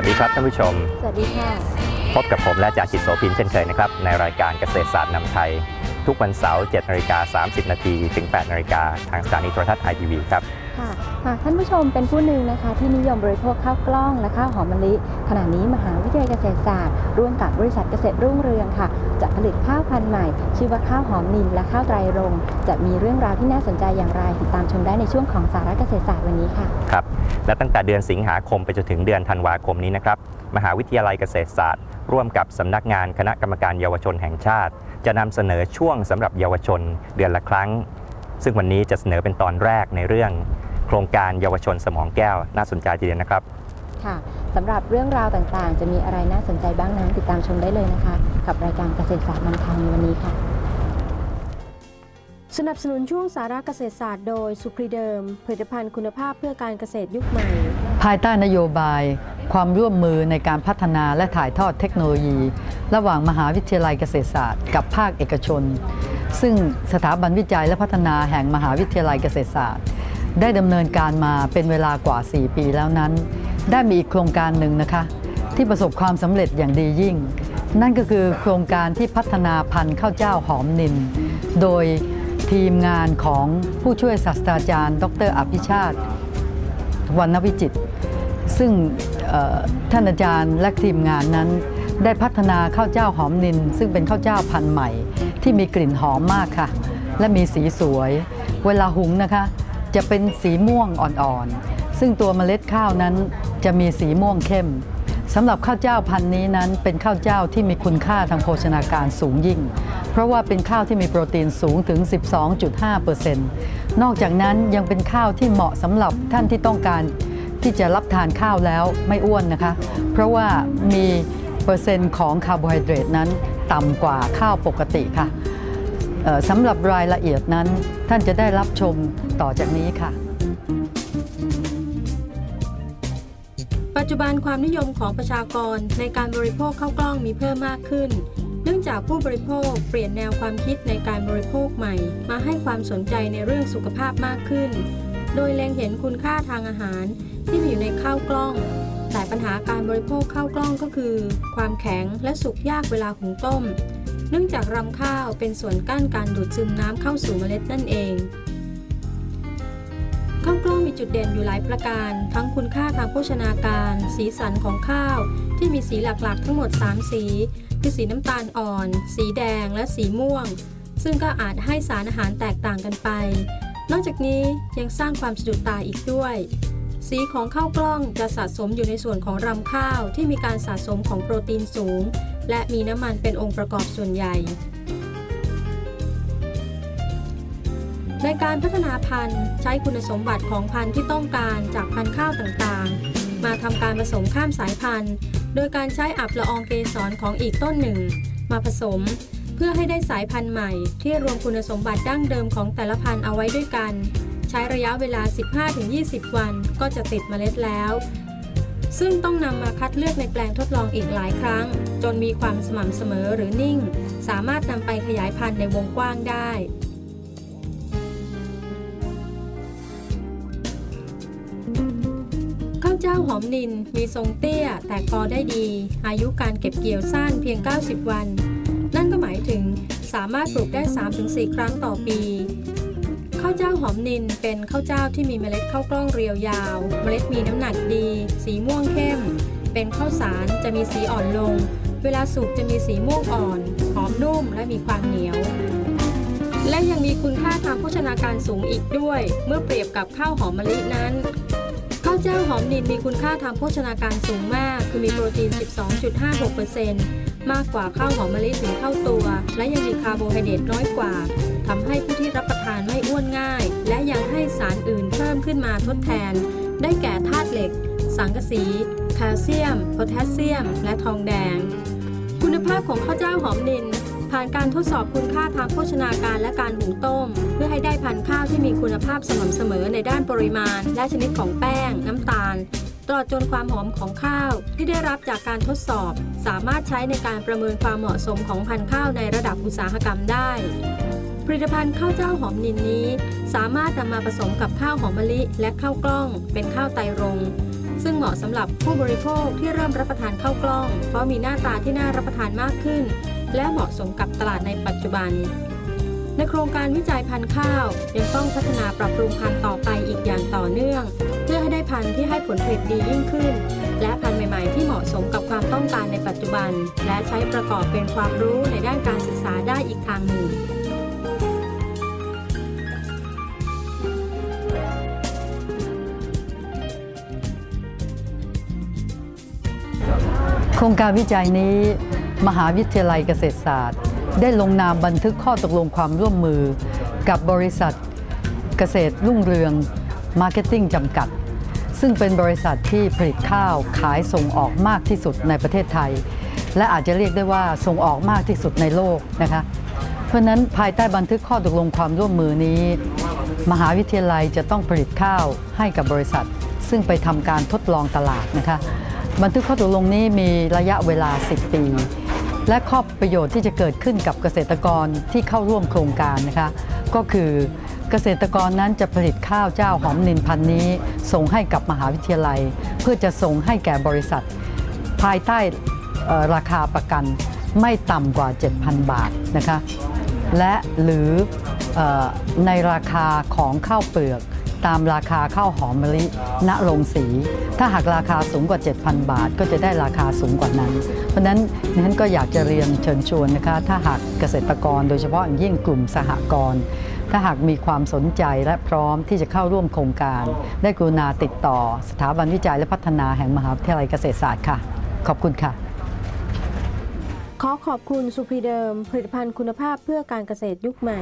วัสดีครับท่านผู้ชม สวัสดีค่ะ พบกับผมและอาจารย์จิตโสพินเช่นเคยนะครับ ในรายการเกษตรศาสตร์นำไทย ทุกวันเสาร์7นาฬิกา30 นาทีถึง 8นาฬิกาทางสถานีโทรทัศน์ไอทีวีครับ ค่ะหากท่านผู้ชมเป็นผู้หนึ่งนะคะ ที่นิยมบริโภคข้าวกล้องและข้าวหอมมะลิขณะนี้มหาวิทยาลัยเกษตรศาสตร์ ร่วมกับบริษัทเกษตรรุ่งเรืองค่ะ จะผลิตข้าวพันธุ์ใหม่ ชื่อว่าข้าวหอมนินและข้าวไตรรงจะมีเรื่องราวที่น่าสนใจอย่างไรติดตามชมได้ในช่วงของสาระเกษตรศาสตร์วันนี้ค่ะครับและตั้งแต่เดือนสิงหาคมไปจนถึงเดือนธันวาคมนี้นะครับมหาวิทยาลัยเกษตรศาสตร์ ร่วมกับสำนักงานคณะกรรมการเยาวชนแห่งชาติ จะนำเสนอช่วงสำหรับเยาวชนเดือนละครั้ง ซึ่งวันนี้จะเสนอเป็นตอนแรกในเรื่อง โครงการเยาวชนสมองแก้วน่าสนใจทีเดียวนะครับ ค่ะสำหรับเรื่องราวต่างๆ จะมีอะไรน่าสนใจบ้างนั้นติดตามชมได้เลยนะคะ กับรายการเกษตรศาสตร์นำทางในวันนี้ค่ะ สนับสนุนช่วงสาระเกษตรศาสตร์โดยสุพรีเดิม ผลิตภัณฑ์คุณภาพเพื่อการเกษตรยุคใหม่ ภายใต้นโยบาย ความร่วมมือในการพัฒนาและถ่ายทอดเทคโนโลยี ระหว่างมหาวิทยาลัยเกษตรศาสตร์ กับภาคเอกชน ซึ่งสถาบันวิจัยและพัฒนาแห่งมหาวิทยาลัยเกษตรศาสตร์ ได้ดำเนินการมาเป็นเวลากว่า 4 ปีแล้วนั้น ได้มีอีกโครงการหนึ่งนะคะ ที่ประสบความสำเร็จอย่างดียิ่ง นั่นก็คือโครงการที่พัฒนาพันธุ์ข้าวเจ้าหอมนิน โดยทีมงานของผู้ช่วยศาสตราจารย์ ดรอภิชาติวรรณวิจิต ซึ่งท่านอาจารย์และทีมงานนั้น ได้พัฒนาข้าวเจ้าหอมนิน ซึ่งเป็นข้าวเจ้าพันธุ์ใหม่ ที่มีกลิ่นหอมมากค่ะ และมีสีสวย เวลาหุงนะคะ จะเป็นสีม่วงอ่อนๆ ซึ่งตัวเมล็ดข้าวนั้นจะมีสีม่วงเข้มสำหรับข้าวเจ้าพันธุ์นี้นั้นเป็นข้าวเจ้าที่มีคุณค่าทางโภชนาการสูงยิ่ง เพราะว่าเป็นข้าวที่มีโปรตีนสูงถึง 12.5%นอกจากนั้นยังเป็นข้าวที่เหมาะสำหรับท่านที่ต้องการที่จะรับทานข้าวแล้วไม่อ้วนนะคะ เพราะว่ามีเปอร์เซ็นต์ของคาร์โบไฮเดรตนั้นต่ำกว่าข้าวปกติค่ะ สำหรับรายละเอียดนั้น ท่านจะได้รับชมต่อจากนี้ค่ะ ปัจจุบันความนิยมของประชากรในการบริโภคข้าวกล้องมีเพิ่มมากขึ้น เนื่องจากผู้บริโภคเปลี่ยนแนวความคิดในการบริโภคใหม่ มาให้ความสนใจในเรื่องสุขภาพมากขึ้น โดยเล็งเห็นคุณค่าทางอาหารที่มีอยู่ในข้าวกล้องแต่ปัญหาการบริโภคข้าวกล้องก็คือ ความแข็งและสุกยากเวลาหุงต้ม เนื่องจากรำข้าวเป็นส่วนกั้นการดูดซึมน้ำเข้าสู่เมล็ดนั่นเองข้าวกล้องมีจุดเด่นอยู่หลายประการ ทั้งคุณค่าทางโภชนาการ สีสันของข้าวที่มีสีหลักๆ ทั้งหมด 3 สี คือสีน้ำตาลอ่อน สีแดงและสีม่วง ซึ่งก็อาจให้สารอาหารแตกต่างกันไป นอกจากนี้ยังสร้างความสะดุดตาอีกด้วยสีของข้าวกล้องจะสะสมอยู่ในส่วนของรำข้าวที่มีการสะสมของโปรตีนสูง และมีน้ำมันเป็นองค์ประกอบส่วนใหญ่ ในการพัฒนาพันธุ์ใช้คุณสมบัติของพันธุ์ที่ต้องการจากพันธุ์ข้าวต่างๆ มาทำการผสมข้ามสายพันธุ์ โดยการใช้อับละอองเกสรของอีกต้นหนึ่ง มาผสม เพื่อให้ได้สายพันธุ์ใหม่ ที่รวมคุณสมบัติดั้งเดิมของแต่ละพันธุ์เอาไว้ด้วยกัน ใช้ระยะเวลา 15-20 วันก็จะติดเมล็ดแล้ว ซึ่งต้องนำมาคัดเลือกในแปลงทดลองอีกหลายครั้ง จนมีความสม่ำเสมอหรือนิ่ง สามารถนำไปขยายพันธุ์ในวงกว้างได้ข้าวเจ้าหอมนินมีทรงเตี้ยแตกกอได้ดี อายุการเก็บเกี่ยวสั้นเพียง 90 วัน นั่นก็หมายถึงสามารถปลูกได้ 3-4 ครั้งต่อปี ข้าวเจ้าหอมนินเป็นข้าวเจ้าที่มีเมล็ดข้าวกล้องเรียวยาว เมล็ดมีน้ำหนักดี สีม่วงเข้ม เป็นข้าวสารจะมีสีอ่อนลง เวลาสุกจะมีสีม่วงอ่อน หอมนุ่มและมีความเหนียว และยังมีคุณค่าทางโภชนาการสูงอีกด้วย เมื่อเปรียบกับข้าวหอมมะลินั้นข้าวเจ้าหอมนินมีคุณค่าทางโภชนาการสูงมาก คือมีโปรตีน 12.56%มากกว่าข้าวหอมมะลิถึงเท่าตัว และยังมีคาร์โบไฮเดรตน้อยกว่า ทำให้ผู้ที่รับประทานไม่อ้วนง่าย และยังให้สารอื่นเพิ่มขึ้นมาทดแทน ได้แก่ธาตุเหล็ก สังกะสี แคลเซียม โพแทสเซียม และทองแดง คุณภาพของข้าวเจ้าหอมนินผ่านการทดสอบคุณค่าทางโภชนาการและการหุงต้ม เพื่อให้ได้พันธุ์ข้าวที่มีคุณภาพสม่ำเสมอในด้านปริมาณ และชนิดของแป้ง น้ำตาลตลอดจนความหอมของข้าว ที่ได้รับจากการทดสอบ สามารถใช้ในการประเมินความเหมาะสมของพันธุ์ข้าวในระดับอุตสาหกรรมได้ ผลิตภัณฑ์ข้าวเจ้าหอมนินนี้ สามารถนำมาผสมกับข้าวหอมมะลิ และข้าวกล้อง เป็นข้าวไตรรง ซึ่งเหมาะสำหรับผู้บริโภคที่เริ่มรับประทานข้าวกล้อง เพราะมีหน้าตาที่น่ารับประทานมากขึ้น และเหมาะสมกับตลาดในปัจจุบัน ในโครงการวิจัยพันธุ์ข้าวยังต้องพัฒนาปรับปรุงพันธุ์ต่อไปอีกอย่างต่อเนื่อง เพื่อให้ได้พันธุ์ที่ให้ผลผลิตดียิ่งขึ้น และพันธุ์ใหม่ๆ ที่เหมาะสมกับความต้องการในปัจจุบัน และใช้ประกอบเป็นความรู้ในด้านการศึกษาได้อีกทางหนึ่ง โครงการวิจัยนี้ มหาวิทยาลัยเกษตรศาสตร์ ได้ลงนามบันทึกข้อตกลงความร่วมมือ กับบริษัทเกษตรรุ่งเรืองมาร์เก็ตติ้งจำกัด ซึ่งเป็นบริษัทที่ผลิตข้าวขายส่งออกมากที่สุดในประเทศไทย และอาจจะเรียกได้ว่าส่งออกมากที่สุดในโลกนะคะเพราะฉะนั้นภายใต้บันทึกข้อตกลงความร่วมมือนี้ มหาวิทยาลัยจะต้องผลิตข้าวให้กับบริษัท ซึ่งไปทำการทดลองตลาดนะคะ บันทึกข้อตกลงนี้มีระยะเวลา 10 ปี และข้อประโยชน์ที่จะเกิดขึ้นกับเกษตรกรที่เข้าร่วมโครงการนะคะก็คือเกษตรกรนั้นจะผลิตข้าวเจ้าหอมนินพันนี้ ส่งให้กับมหาวิทยาลัย เพื่อจะส่งให้แก่บริษัท ภายใต้ราคาประกันไม่ต่ำกว่า 7,000 บาทนะคะและหรือออในราคาของข้าวเปลือก ตามราคาข้าวหอมมะลิณโรงสี ถ้าหากราคาสูงกว่า 7,000 บาท ก็จะได้ราคาสูงกว่านั้น เพราะนั้นดิฉันก็อยากจะเรียนเชิญชวนนะคะ ถ้าหากเกษตรกรโดยเฉพาะอย่างยิ่งกลุ่มสหกรณ์ถ้าหากมีความสนใจและพร้อมที่จะเข้าร่วมโครงการ ได้กรุณาติดต่อ สถาบันวิจัยและพัฒนาแห่งมหาวิทยาลัยเกษตรศาสตร์ค่ะ ขอบคุณค่ะ ขอขอบคุณสุพีเดิม ผลิตภัณฑ์คุณภาพเพื่อการเกษตรยุคใหม่